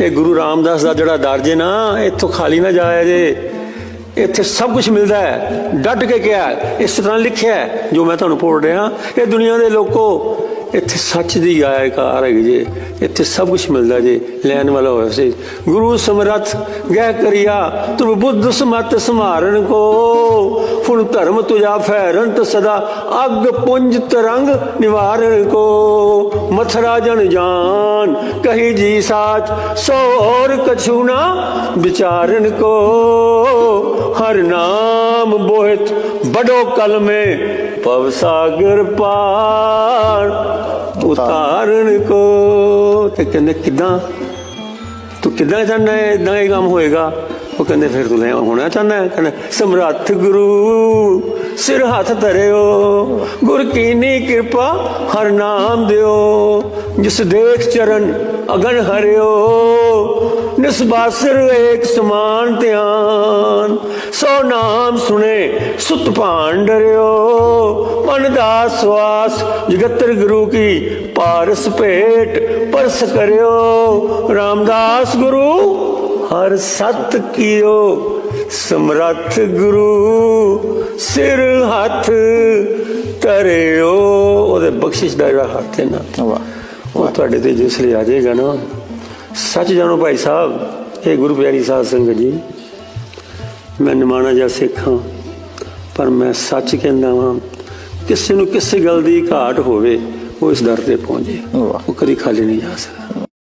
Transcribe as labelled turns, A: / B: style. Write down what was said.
A: ਇਹ ਗੁਰੂ ਰਾਮਦਾਸ ਦਾ ਜਿਹੜਾ ਦਰ ਜੇ ਨਾ, ਇੱਥੋਂ ਖਾਲੀ ਨਾ ਜਾਇਆ ਜੇ। ਇੱਥੇ ਸਭ ਕੁਝ ਮਿਲਦਾ ਹੈ। ਡਟ ਕੇ ਕਿਹਾ ਇਸ ਤਰ੍ਹਾਂ ਲਿਖਿਆ ਜੋ ਮੈਂ ਤੁਹਾਨੂੰ ਪੜ੍ਹ ਰਿਹਾ। ਇਹ ਦੁਨੀਆ ਦੇ ਲੋਕੋ, ਇੱਥੇ ਸੱਚ ਦੀ ਆਇਕਾਰ ਹੈਗੀ ਜੇ। ਇੱਥੇ ਸਭ ਕੁਝ ਮਿਲਦਾ ਜੇ, ਲੈਣ ਵਾਲਾ ਹੋਇਆ ਸੀ। ਗੁਰੂ ਸਮਰਥ, ਗਹਿ ਕਰਿਆ ਤੁਮ ਬੁੱਧ ਸਮਤ ਸਮਾਰਨ ਕੋ। ਫੁਨ ਧਰਮ ਤੁਜਾ ਫੈਰਨ ਫੈਰੰਤ ਸਦਾ, ਅਗ ਪੁੰਜ ਤਰੰਗ ਨਿਵਾਰਨ ਕੋ। ਮਥਰਾ ਜਨ ਜਾਨ, ਕਹੀ ਜੀ ਸਾਚ ਸੋਰ ਕਛੂ ਨਾ ਵਿਚਾਰਨ ਕੋ। ਹਰ ਨਾਮ ਬੋਹਿਤ ਬੜੋ ਕਲਮੇ, ਪਵ ਸਾਗਰ ਪਾਰ ਉਤਾਰਨ ਕੋ। ਤੇ ਕਹਿੰਦੇ ਕਿਦਾਂ? ਤੂੰ ਕਿੱਦਾਂ ਚਾਹੁੰਦਾ ਹੈ ਇਦਾਂ ਇਹ ਕੰਮ ਹੋਏਗਾ? ਉਹ ਕਹਿੰਦੇ, ਫਿਰ ਤੂੰ ਲੈ ਹੋਣਾ ਚਾਹੁੰਦਾ ਕਹਿੰਦਾ, ਸਮਰੱਥ ਗੁਰੂ, ਸਿਰ ਹੱਥ ਧਰਿਓ, ਗੁਰ ਕੀਨੀ ਕਿਰਪਾ ਹਰ ਨਾਮ ਦਿਓ, ਜਿਸ ਦੇਖ ਚਰਨ ਅਗਨ ਹਰਿਓ ਨਿਸਬਾਸਰ ਏਕ ਸਮਾਨ ਧਿਆਨ, ਸੋ ਨਾਮ ਸੁਣੇ ਸੁਤ ਭਾਣ ਡਰਿਓ ਮਨ ਦਾ ਸਵਾਸ ਜਗਤਰ ਗੁਰੂ ਕੀ ਪਾਰਸ ਭੇਟ ਪਰਸ ਕਰਿਓ, ਰਾਮਦਾਸ ਗੁਰੂ ਹਰ ਸਤ ਕੀਓ ਸਮਰੱਥ ਗੁਰੂ ਸਿਰ ਹੱਥ ਧਰਿਓ। ਉਹਦੇ ਬਖਸ਼ਿਸ਼ ਦਾ ਜਿਹੜਾ ਹੱਥ ਹੈ ਨਾ
B: ਵਾਹ।
A: ਉਹ ਤੁਹਾਡੇ ਤੇ ਜਿਸ ਲਈ ਆ ਜਾਏਗਾ ਨਾ ਸੱਚ ਜਾਣੋ ਭਾਈ ਸਾਹਿਬ ਇਹ ਗੁਰੂ ਪਿਆਰੀ ਸਾਧ ਸੰਗਤ ਜੀ ਮੈਂ ਨਿਮਾਣਾ ਜਿਹਾ ਸਿੱਖ ਪਰ ਮੈਂ ਸੱਚ ਕਹਿੰਦਾ ਹਾਂ ਕਿਸੇ ਨੂੰ ਕਿਸੇ ਗੱਲ ਦੀ ਘਾਟ ਹੋਵੇ ਉਹ ਇਸ ਦਰ ਤੇ ਪਹੁੰਚੇ। ਉਹ ਕਦੀ ਖਾਲੀ ਨਹੀਂ ਜਾ ਸਕਦਾ।